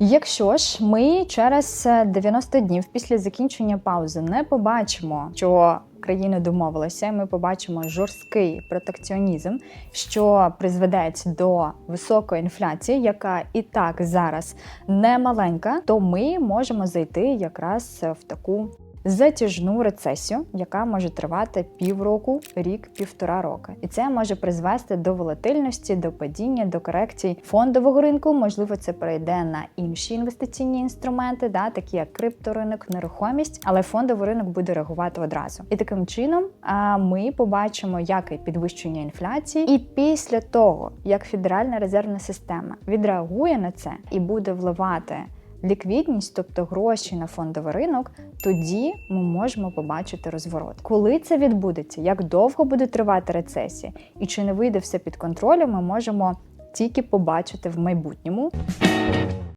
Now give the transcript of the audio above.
Якщо ж ми через е, 90 днів після закінчення паузи не побачимо, що країни домовилися, і ми побачимо жорсткий протекціонізм, що призведе до високої інфляції, яка і так зараз не маленька, то ми можемо зайти якраз в таку. Затяжну рецесію, яка може тривати півроку, рік, півтора роки, і це може призвести до волатильності, до падіння, до корекцій фондового ринку. Можливо, це перейде на інші інвестиційні інструменти, да, такі як крипторинок, нерухомість, але фондовий ринок буде реагувати одразу. І таким чином ми побачимо як і підвищення інфляції, і після того як Федеральна резервна система відреагує на це і буде вливати ліквідність, тобто гроші на фондовий ринок, тоді ми можемо побачити розворот. Коли це відбудеться, як довго буде тривати рецесія, і чи не вийде все під контролем, ми можемо тільки побачити в майбутньому.